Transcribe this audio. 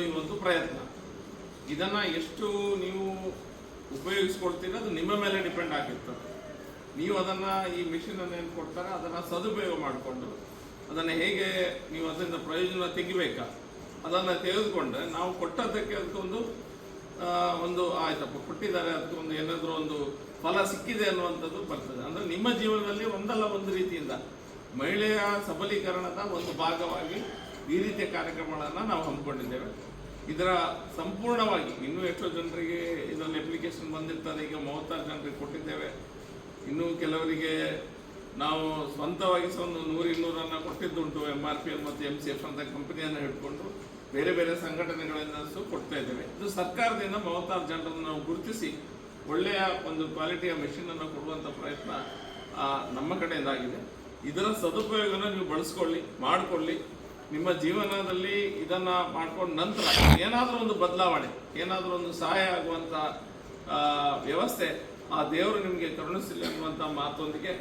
ಒಂದು ಪ್ರಯತ್ನ. ಇದನ್ನ ಎಷ್ಟು ನೀವು ಉಪಯೋಗಿಸ್ಕೊಳ್ತೀರ ಅದು ನಿಮ್ಮ ಮೇಲೆ ಡಿಪೆಂಡ್ ಆಗಿರ್ತದೆ ನೀವು ಅದನ್ನ ಈ ಮಿಷಿನ್ ಅನ್ನು ಏನು ಕೊಡ್ತಾರೆ, ಅದನ್ನು ಸದುಪಯೋಗ ಮಾಡಿಕೊಂಡು, ಅದನ್ನು ಹೇಗೆ ನೀವು ಅದರಿಂದ ಪ್ರಯೋಜನ ತೆಗಿಬೇಕಾ, ಅದನ್ನು ತೆಗೆದುಕೊಂಡ್ರೆ ನಾವು ಕೊಟ್ಟದ್ದಕ್ಕೆ ಅದಕ್ಕೊಂದು ಒಂದು ಆಯ್ತಪ್ಪ, ಕೊಟ್ಟಿದ್ದಾರೆ ಅದಕ್ಕೆ ಒಂದು ಏನಾದರೂ ಒಂದು ಫಲ ಸಿಕ್ಕಿದೆ ಅನ್ನುವಂಥದ್ದು ಬರ್ತದೆ. ಅಂದರೆ ನಿಮ್ಮ ಜೀವನದಲ್ಲಿ ಒಂದಲ್ಲ ಒಂದು ರೀತಿಯಿಂದ ಮಹಿಳೆಯ ಸಬಲೀಕರಣದ ಒಂದು ಭಾಗವಾಗಿ ಈ ರೀತಿಯ ಕಾರ್ಯಕ್ರಮಗಳನ್ನು ನಾವು ಹಮ್ಮಿಕೊಂಡಿದ್ದೇವೆ. ಇದರ ಸಂಪೂರ್ಣವಾಗಿ ಇನ್ನೂ ಎಷ್ಟೋ ಜನರಿಗೆ ಇದರಲ್ಲಿ ಅಪ್ಲಿಕೇಶನ್ ಬಂದಿರ್ತಾರೆ ಈಗ ಮೂವತ್ತಾರು ಜನರಿಗೆ ಕೊಟ್ಟಿದ್ದೇವೆ. ಇನ್ನೂ ಕೆಲವರಿಗೆ ನಾವು ಸ್ವಂತವಾಗಿ ಸಹ ಒಂದು ನೂರು ಇನ್ನೂರನ್ನು ಕೊಟ್ಟಿದ್ದುಂಟು ಎಂ ಆರ್ ಪಿ ಎಲ್ ಮತ್ತು ಎಂ ಸಿ ಎಫ್ ಅಂತ ಕಂಪನಿಯನ್ನು ಹಿಡ್ಕೊಂಡು ಬೇರೆ ಬೇರೆ ಸಂಘಟನೆಗಳಿಂದ ಕೊಡ್ತಾ ಇದ್ದೇವೆ. ಇದು ಸರ್ಕಾರದಿಂದ ಮೂವತ್ತಾರು ಜನರನ್ನು ನಾವು ಗುರುತಿಸಿ ಒಳ್ಳೆಯ ಒಂದು ಕ್ವಾಲಿಟಿಯ ಮೆಷಿನನ್ನು ಕೊಡುವಂಥ ಪ್ರಯತ್ನ ನಮ್ಮ ಕಡೆಯಿಂದ ಆಗಿದೆ ಇದರ ಸದುಪಯೋಗನ ನೀವು ಬಳಸ್ಕೊಳ್ಳಿ, ಮಾಡಿಕೊಳ್ಳಿ. ನಿಮ್ಮ ಜೀವನದಲ್ಲಿ ಇದನ್ನ ಮಾಡ್ಕೊಂಡ ನಂತರ ಏನಾದರೂ ಒಂದು ಬದಲಾವಣೆ ಏನಾದರೂ ಒಂದು ಸಹಾಯ ಆಗುವಂತ ಆ, ವ್ಯವಸ್ಥೆ ಆ ದೇವರು ನಿಮಗೆ ಕರುಣಿಸಲಿ ಅನ್ನುವಂಥ ಮಾತೊಂದಿಗೆ